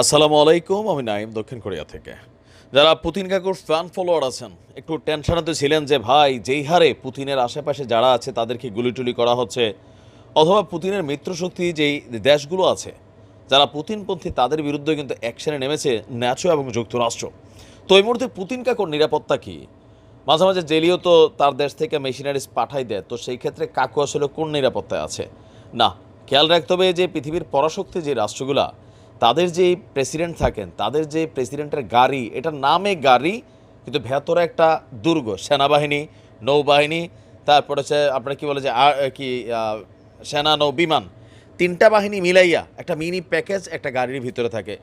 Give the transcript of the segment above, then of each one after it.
আসসালামু আলাইকুম, আমি নাইম দক্ষিণ কোরিয়া থেকে। যারা পুতিন কাকুর ফ্যান ফলোয়ার আছেন, একটু টেনশনাতে ছিলেন যে, ভাই, যেই হারে পুতিনের আশেপাশে যারা আছে, তাদেরকে গুলিটুলি করা হচ্ছে। অথবা পুতিনের মিত্রশক্তি যেই দেশগুলো আছে, যারা পুতিনপন্থী, তাদের বিরুদ্ধে কিন্তু অ্যাকশনে নেমেছে ন্যাচো এবং যুক্তরাষ্ট্র। তো এই মুহূর্তে পুতিন কাকুর নিরাপত্তা কী? মাঝে মাঝে জেলিও তো তার দেশ থেকে মেশিনারিজ পাঠাই দেয়, তো সেই ক্ষেত্রে কাকু আসলে কোন নিরাপত্তায় আছে? না, খেয়াল রাখতে হবে যে, পৃথিবীর পরাশক্তি যে রাষ্ট্রগুলা তাদের যে প্রেসিডেন্ট থাকেন, তাদের যে প্রেসিডেন্টের গাড়ি এটা নামে গাড়ি, কিন্তু ভেতরে একটা দুর্গ, সেনাবাহিনী, নৌবাহিনী, তারপর হচ্ছে আপনার কি বলে যে কি সেনা, নৌ, বিমান, তিনটা বাহিনী মিলাইয়া একটা মিনি প্যাকেজ একটা গাড়ির ভিতরে থাকে।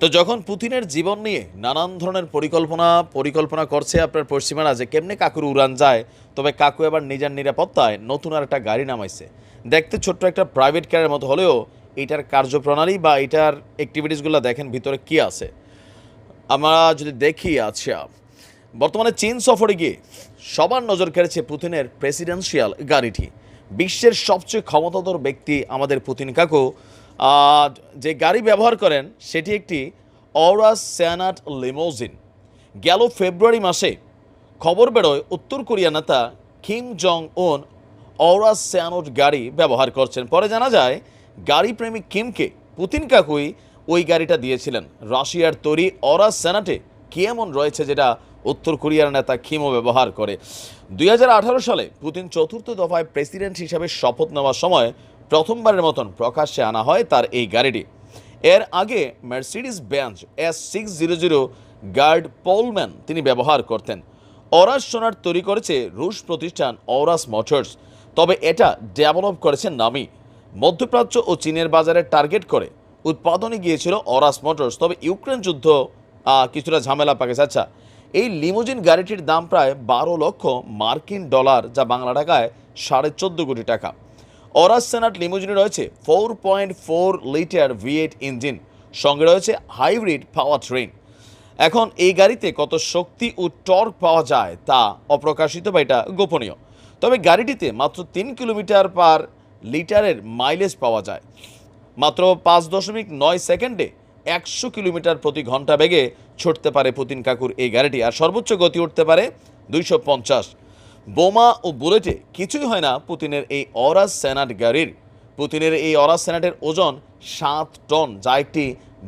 তো যখন পুতিনের জীবন নিয়ে নানান ধরনের পরিকল্পনা পরিকল্পনা করছে আপনার পশ্চিমারা যে কেমনে কাকুর উড়ান যায়, তবে কাকু এবার নিজের নিরাপত্তায় নতুন আর একটা গাড়ি নামাইছে। দেখতে ছোট্ট একটা প্রাইভেট কারের মতো হলেও এটার কার্যপ্রণালী বা এটার অ্যাক্টিভিটিসগুলো দেখেন, ভিতরে কি আছে? আমরা যদি দেখি আচ্ছা বর্তমানে চীন সফরে গিয়ে সবার নজর কেড়েছে পুতিনের প্রেসিডেন্সিয়াল গাড়িটি। বিশ্বের সবচেয়ে ক্ষমতাধর ব্যক্তি আমাদের পুতিন কাকু। যে গাড়ি ব্যবহার করেন, সেটি একটি অরাস স্যানাট লিমোজিন গেল ফেব্রুয়ারি মাসে খবর বেরোয়, উত্তর কোরিয়া নেতা কিম জং উন অরাস স্যানোট গাড়ি ব্যবহার করছেন। পরে জানা যায় গাড়ি প্রেমিক কিমকে পুতিন কাকুই ওই গাড়িটা দিয়েছিলেন। রাশিয়ার তৈরি অরাস স্যানাটে কি এমন রয়েছে যেটা উত্তর কোরিয়ার নেতা কিমও ব্যবহার করে? দুই হাজার আঠারো সালে পুতিন চতুর্থ দফায় প্রেসিডেন্ট হিসাবে শপথ নেওয়ার সময় প্রথমবারের মতন প্রকাশ্যে আনা হয় তার এই গাড়িটি। এর আগে Mercedes Benz S six zero zero guard Pullman তিনি ব্যবহার করতেন। অরাস সোনার তৈরি করেছে রুশ প্রতিষ্ঠান অরাস মোটরস। তবে এটা ডেভেলপ করেছে নামি। মধ্যপ্রাচ্য ও চীনের বাজারে টার্গেট করে উৎপাদনে গিয়েছিল অরাস মোটরস। তবে ইউক্রেন যুদ্ধ কিছুটা ঝামেলা পাকে। আচ্ছা এই লিমোজিন গাড়িটির দাম প্রায় বারো লক্ষ মার্কিন ডলার, যা বাংলা টাকায় সাড়ে চোদ্দ কোটি টাকা। অরাস সেনাট লিমোজিনে রয়েছে four point four litre V eight engine, সঙ্গে রয়েছে হাইব্রিড পাওয়ার ট্রেন। এখন এই গাড়িতে কত শক্তি ও টর্ক পাওয়া যায় তা অপ্রকাশিত বা এটা গোপনীয়। তবে গাড়িটিতে মাত্র তিন কিলোমিটার পার লিটারের মাইলেজ পাওয়া যায়। মাত্র পাঁচ দশমিক নয় সেকেন্ডে একশো কিলোমিটার প্রতি ঘণ্টা বেগে ছুটতে পারে পুতিন কাকুর এই গাড়িটি, আর সর্বোচ্চ গতি উঠতে পারে দুইশো পঞ্চাশ। বোমা ও বুলেটে কিছুই হয় না পুতিনের এই অরাস সেনাট গাড়ির। পুতিনের এই অরাস সেনাটের ওজন সাত টন, যা একটি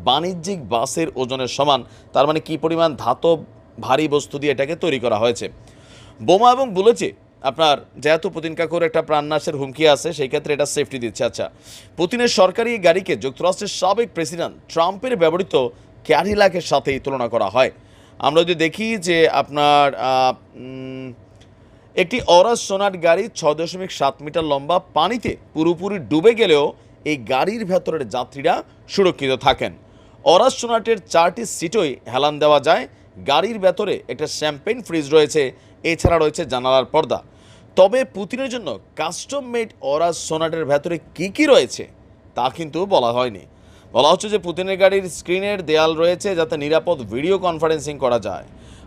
বাণিজ্যিক বাসের ওজনের সমান। তার মানে কি পরিমাণ ধাতব ভারী বস্তু দিয়ে এটাকে তৈরি করা হয়েছে। বোমা এবং বুলেটে আপনার যেহেতু পুতিন কাকুর একটা প্রাণনাশের হুমকি আছে, সেই ক্ষেত্রে এটা সেফটি দিচ্ছে। আচ্ছা পুতিনের সরকারি গাড়িকে যুক্তরাষ্ট্রের সাবেক প্রেসিডেন্ট ট্রাম্পের ব্যবহৃত ক্যাডিলাকের সাথেই তুলনা করা হয়। আমরা যদি দেখি যে আপনার একটি অরাস সোনার গাড়ি ছয় দশমিক সাত মিটার লম্বা পানিতে পুরোপুরি ডুবে গেলেও এই গাড়ির ভেতরের যাত্রীরা সুরক্ষিত থাকেন। অরাস সোনাটের চারটি সিটই হেলান দেওয়া যায়। গাড়ির ভেতরে একটা শ্যাম্পেন ফ্রিজ রয়েছে, এছাড়া রয়েছে জানালার পর্দা। তবে পুতিনের জন্য কাস্টম মেড অরাস সোনাটের ভেতরে কি কি রয়েছে, তা কিন্তু বলা হয়নি। বলা হচ্ছে যে পুতিনের গাড়ির স্ক্রিনের দেয়াল রয়েছে যাতে নিরাপদ ভিডিও কনফারেন্সিং করা যায়।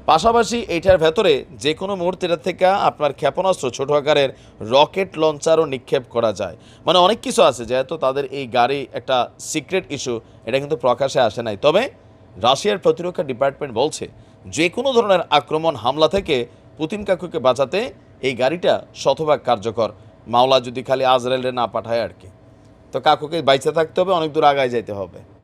পাশাপাশি এইটার ভেতরে যে কোনো মুহূর্তে এটা থেকে আপনার ক্ষেপণাস্ত্র, ছোট আকারের রকেট লঞ্চারও নিক্ষেপ করা যায়। মানে অনেক কিছু আছে, যেহেতু তাদের এই গাড়ি একটা সিক্রেট ইস্যু, এটা কিন্তু প্রকাশে আসে নাই। তবে রাশিয়ার প্রতিরক্ষা ডিপার্টমেন্ট বলছে, যে কোনো ধরনের আক্রমণ, হামলা থেকে পুতিন কাকুকে বাঁচাতে এই গাড়িটা শতভাগ কার্যকর। মাওলা যদি খালি আজরাইলে না পাঠায় আর কি। তো কাকুকে বাইচে থাকতে হবে, অনেক দূর আগায় যাইতে হবে।